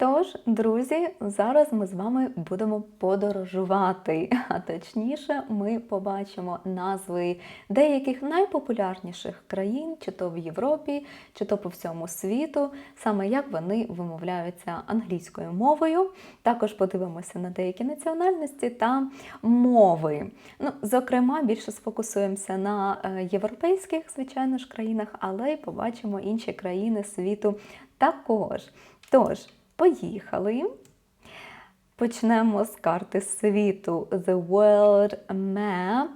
Тож, друзі, зараз ми з вами будемо подорожувати. А точніше, ми побачимо назви деяких найпопулярніших країн, чи то в Європі, чи то по всьому світу, саме як вони вимовляються англійською мовою. Також подивимося на деякі національності та мови. Ну, зокрема, більше сфокусуємося на е, європейських, звичайно ж, країнах, але й побачимо інші країни світу також. Тож, поїхали. Почнемо з карти світу. The World Map.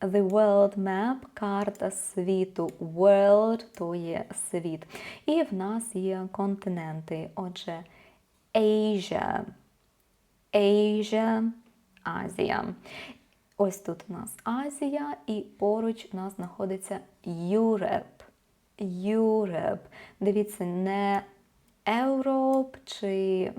The World Map, карта світу. World то є світ. І в нас є континенти. Отже, Asia. Asia, Азія. Ось тут у нас Азія, і поруч у нас знаходиться Europe. Europe. Дивіться, не Europe чи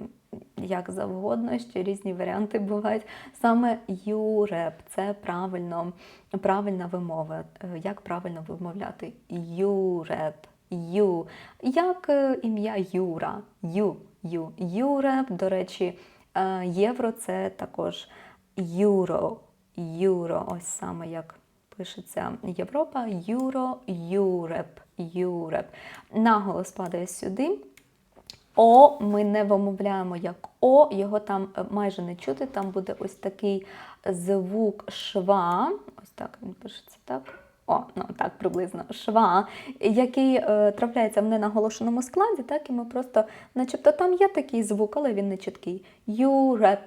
як завгодно, ще різні варіанти бувають. Саме Europe – це правильно, правильна вимова. Е, Як правильно вимовляти? Europe. Ю. Як е, ім'я Юра. Ю. Ю. Europe, до речі, е, євро це також Euro. Euro. Ось саме як пишеться Європа, Euro, Europe, Europe. Наголос падає сюди. О ми не вимовляємо як О, його там е, майже не чути. Там буде ось такий звук шва. Ось так він пишеться так. О, ну так приблизно шва, який е, трапляється в ненаголошеному складі, так і ми просто, начебто, там є такий звук, але він не чіткий. Юреп,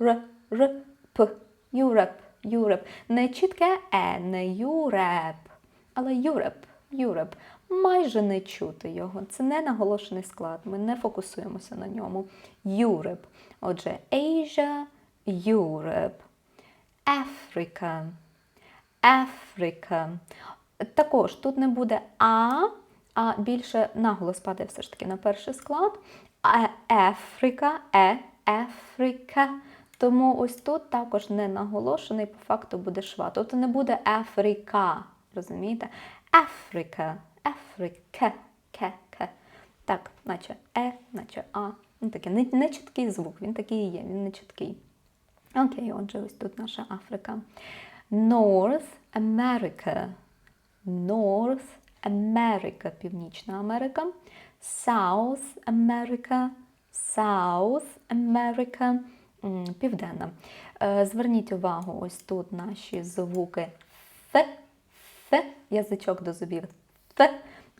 р, р, п, юреп, юреп. Не чітке е, не юреп, але юреп, юреп. Майже не чути його. Це не наголошений склад. Ми не фокусуємося на ньому. Europe. Отже, Asia, Europe, Africa, Africa. Також тут не буде А, а більше наголос падає все ж таки на перший склад. Африка, Е, Африка. Тому ось тут також не наголошений, по факту буде шва. Тут не буде Африка. Розумієте? Африка, Африка, ке, ке. Так, наче Е, наче А. Він такий не, не чіткий звук, він такий і є, він не чіткий. Окей, отже, ось тут наша Африка. North America. North America, Північна Америка. South America. South America. Південна. Е, Зверніть увагу, ось тут наші звуки Ф, Ф, язичок до зубів. Ф.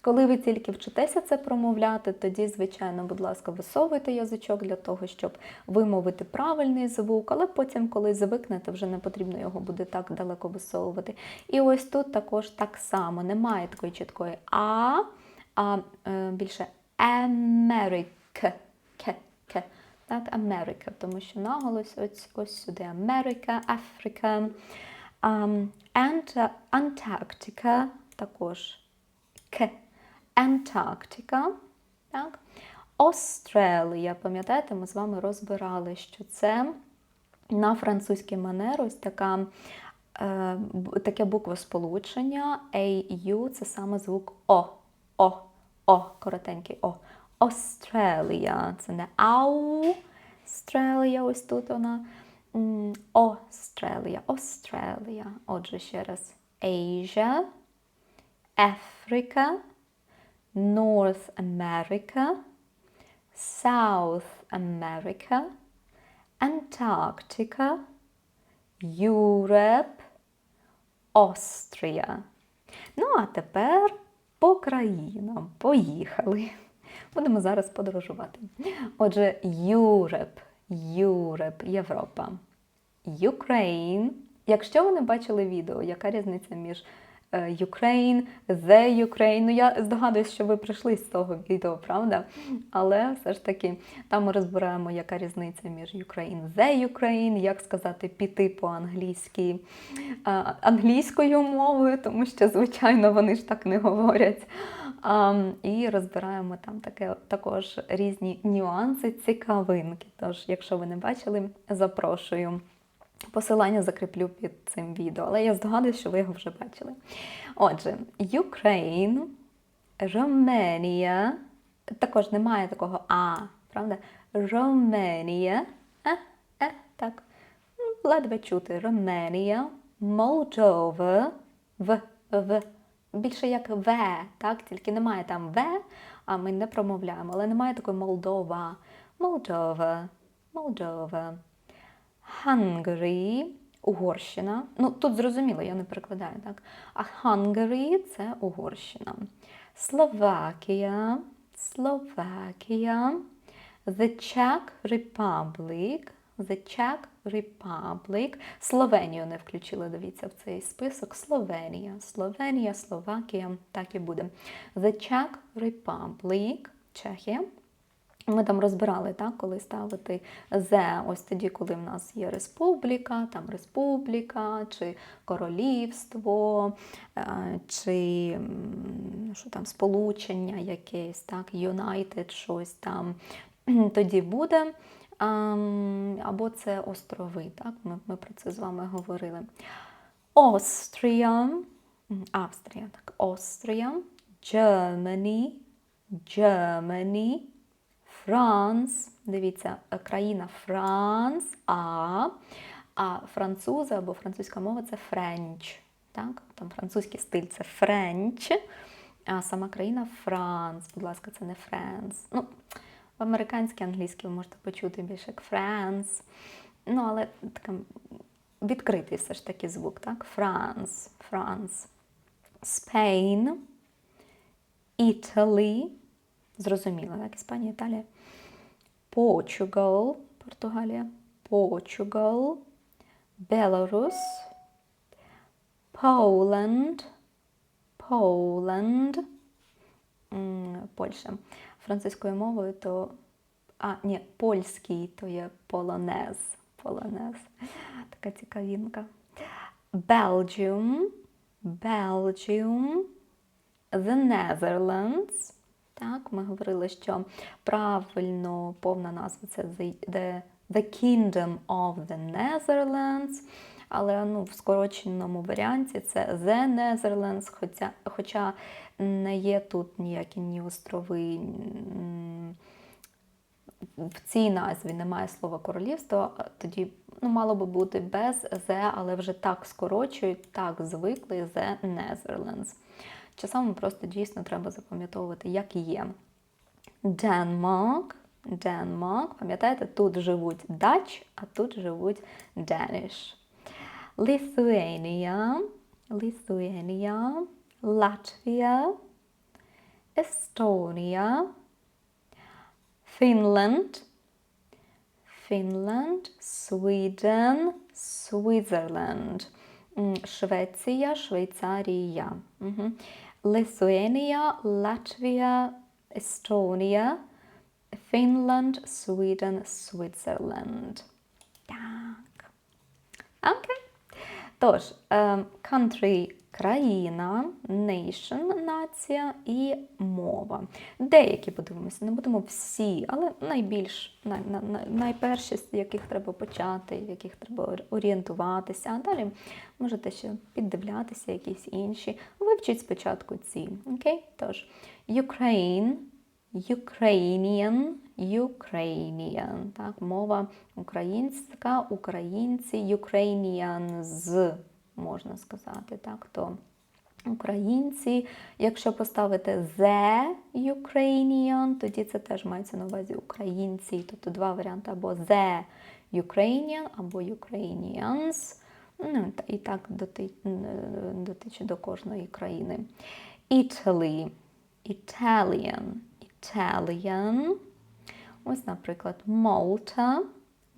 Коли ви тільки вчитеся це промовляти, тоді, звичайно, будь ласка, висовуйте язичок для того, щоб вимовити правильний звук, але потім, коли звикнете, вже не потрібно його буде так далеко висовувати. І ось тут також так само немає такої чіткої А, а е, більше Америка. Так, Америка, тому що наголос ось, ось сюди Америка, Африка. Um, Антарктика також К. Антарктика. Так. Австралія. Пам'ятаєте, ми з вами розбирали, що це на французький манер ось така, е, таке буквосполучення AU це саме звук О. О. О, коротенький О. Австралія. Це не ау. Австралія, ось тут вона. М, Австралія, Австралія. Отже, ще раз. Asia, Africa, North America, South America, Antarctica, Europe, Austria. Ну, а тепер по країнам. Поїхали. Будемо зараз подорожувати. Отже, Europe, Europe, Європа. Ukraine. Якщо ви не бачили відео, яка різниця між Ukraine, The Ukraine, ну я здогадуюсь, що ви прийшли з того відео, правда? Але все ж таки там ми розбираємо, яка різниця між Ukraine, The Ukraine, як сказати піти по-англійськи е, англійською мовою, тому що, звичайно, вони ж так не говорять. І розбираємо там таке, також різні нюанси, цікавинки. Тож, якщо ви не бачили, запрошую. Посилання закріплю під цим відео, але я здогадуюсь, що ви його вже бачили. Отже, Ukraine, Romania, також немає такого А, правда? Romania, е, е, так, ну, ледве чути. Romania, Moldova, в, в, більше як В, так, тільки немає там В, а ми не промовляємо, але немає такої Молдова, Молдова, Молдова. Hungary – Угорщина. Ну, тут зрозуміло, я не перекладаю, так? А Hungary – це Угорщина. Словакія, Словакія. The Czech Republic. The Czech Republic. Словенію не включили, дивіться, в цей список. Словенія, Словенія, Словакія, так і буде. The Czech Republic, Чехія. Ми там розбирали, так, коли ставити «зе», ось тоді, коли в нас є республіка, там республіка, чи королівство, е, чи що там, сполучення якесь, так, United, щось там, тоді буде. Або це острови, так, ми, ми про це з вами говорили. М, Австрія, так, Австрія, Germany, Germany, France, дивіться, е, країна Франс, а, а французи або французька мова це French. Так? Там французький стиль це French, а сама країна Франс. Будь ласка, це не France. Ну, в американській англійській ви можете почути більше як France. Ну, але така відкритий все ж таки звук, так? France, France. Spain, Italy, зрозуміло, так? Іспанія, Італія. Portugal, Португалія. Portugal, Belarus, Poland, Poland, Польща. Французькою мовою то. А, ні, польський то є полонез. Полонез. Така цікавінка. Belgium, Belgium, The Netherlands. Так, ми говорили, що правильно повна назва це The, Kingdom of the Netherlands. Але ну, в скороченому варіанті це The Netherlands, хоча, хоча не є тут ніякі ні острови. В цій назві немає слова королівство, тоді ну, мало би бути без The, але вже так скорочують, так звикли The Netherlands. Часом просто дійсно треба запам'ятовувати, як є. Denmark, Denmark, пам'ятаєте, тут живуть Dutch, а тут живуть Danish. Lithuania, Lithuania, Latvia, Estonia, Finland, Finland, Sweden, Switzerland. Швеція, Швейцарія. Угу. Lithuania, Latvia, Estonia, Finland, Sweden, Switzerland. Так. Окей. Тож, е, country – країна, nation – нація і мова. Деякі подивимося, не будемо всі, але найбільш, най, най, най- найперші, з яких треба почати, в яких треба орієнтуватися. А далі можете ще піддивлятися якісь інші. Вивчіть спочатку ці. Окей? Тож, Ukraine, Ukrainian, Ukrainian, так, мова українська, українці, Ukrainians, можна сказати, так, то українці. Якщо поставити the Ukrainian, тоді це теж мається на увазі українці, тобто два варіанти, або the Ukrainian, або Ukrainians. Ну, і так доти, дотиче до кожної країни. Italy, Italian, Italian. Ось, наприклад, Malta,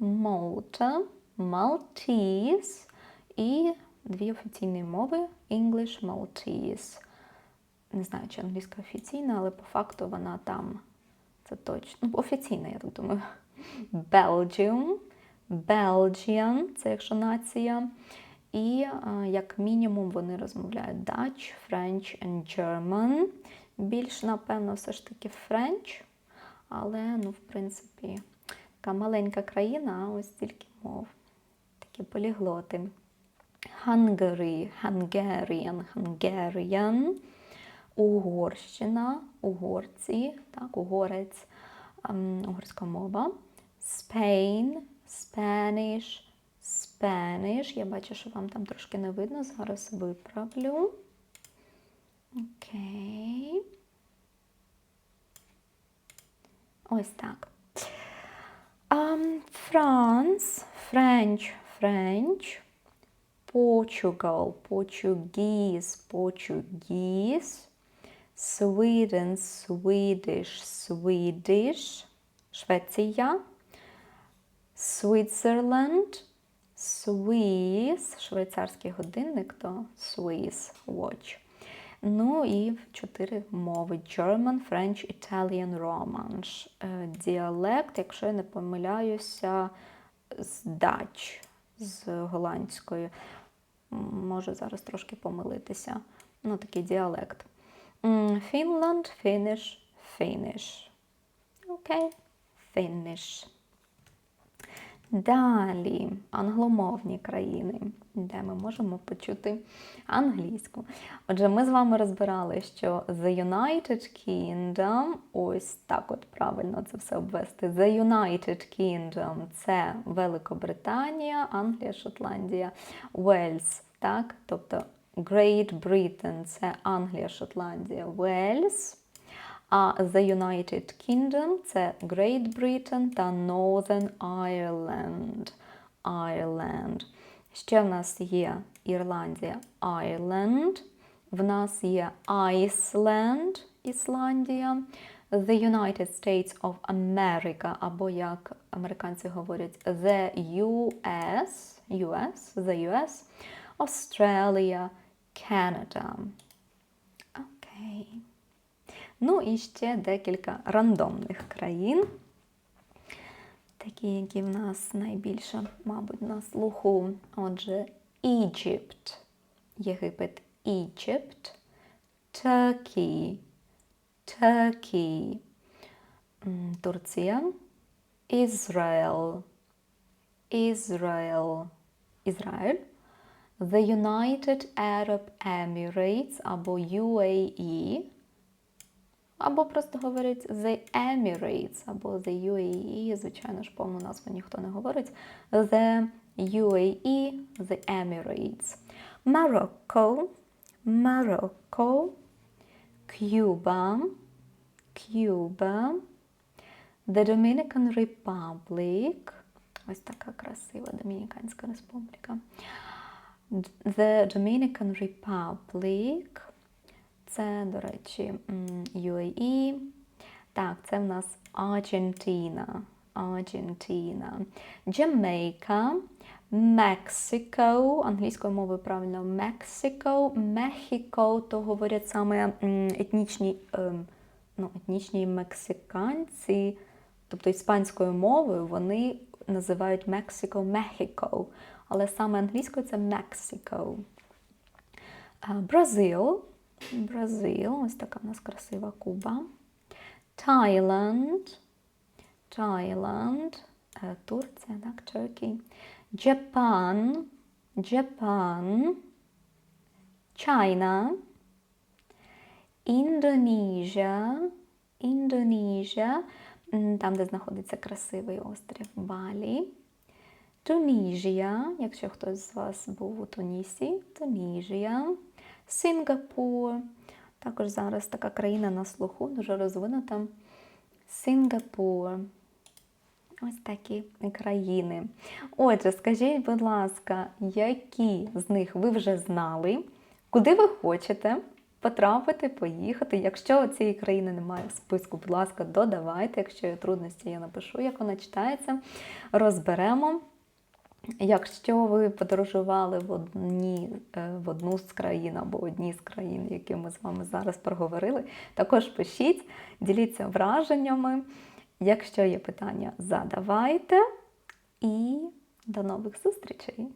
Malta, Maltese і дві офіційні мови English, Maltese. Не знаю, чи англійська офіційна, але по факту вона там. Це точно. Ну, офіційна, я так думаю. Belgium, Belgian, це якщо нація. І е, як мінімум вони розмовляють Dutch, French and German. Більш, напевно, все ж таки French. Але, ну, в принципі, така маленька країна, а ось стільки мов. Такі поліглоти. Hungary, Hungarian, Hungarian. Угорщина, угорці, так, угорець. ем, угорська мова. Spain, Spanish, Spanish. Я бачу, що вам там трошки не видно. Зараз виправлю. Окей. Ось так. Um, France, French, French. Portugal, Portuguese, Portuguese. Sweden, Swedish, Swedish. Швеція. Switzerland, Swiss, швейцарський годинник, то Swiss watch. Ну і чотири мови: German, French, Italian, Romansh. Е, Діалект, якщо я не помиляюся, з Dutch, з голландської. М, Можу зараз трошки помилитися. Ну, такий діалект. Фінланд, фініш, фініш. Окей, Finnish. Далі англомовні країни, де ми можемо почути англійську. Отже, ми з вами розбирали, що The United Kingdom, ось так от правильно це все обвести. The United Kingdom це Великобританія, Англія, Шотландія, Уельс, так? Тобто Great Britain це Англія, Шотландія, Уельс. А The United Kingdom це Great Britain та Northern Ireland. Ireland. Ще в нас є Ірландія, Ireland. В нас є Iceland, Ісландія. The United States of America, або як американці говорять, The US, US, The US, Australia, Canada. Окей. Ну і ще декілька рандомних країн. Такі, які в нас найбільше, мабуть, на слуху. Отже, Egypt, Єгипет, Egypt, Turkey, Turkey, Турція, Ізраїл, Ізраїл, Ізраїль, The United Arab Emirates або UAE, або просто говорять The Emirates, або The UAE, звичайно ж, повну назву ніхто не говорить. The UAE, The Emirates. Morocco, Morocco, Cuba, Cuba, The Dominican Republic. Ось така красива Домініканська республіка. The Dominican Republic. Це, до речі, UAE. Так, це в нас Аргентина. Аргентина. Jamaica. Мексико. Англійською мовою правильно Мексико. Мехіко, то говорять саме етнічні, ем, ну, етнічні мексиканці, тобто іспанською мовою вони називають Мексико Мехіко. Але саме англійською це Мексико. Бразил. Бразил, ось така в нас красива Куба. Thailand. Thailand. Е, Турція, так, Turkey. Japan. Japan. China. Індонезія. Індонезія. Там, де знаходиться красивий острів Балі. Тунізія, якщо хтось з вас був у Тунісі, Тунізія, Сингапур. Також зараз така країна на слуху, дуже розвинута. Сингапур. Ось такі країни. Отже, скажіть, будь ласка, які з них ви вже знали, куди ви хочете потрапити, поїхати? Якщо цієї країни немає в списку, будь ласка, додавайте. Якщо є трудності, я напишу, як вона читається. Розберемо. Якщо ви подорожували в одні, е, в одну з країн або одні з країн, які ми з вами зараз проговорили, також пишіть, діліться враженнями. Якщо є питання, задавайте і до нових зустрічей!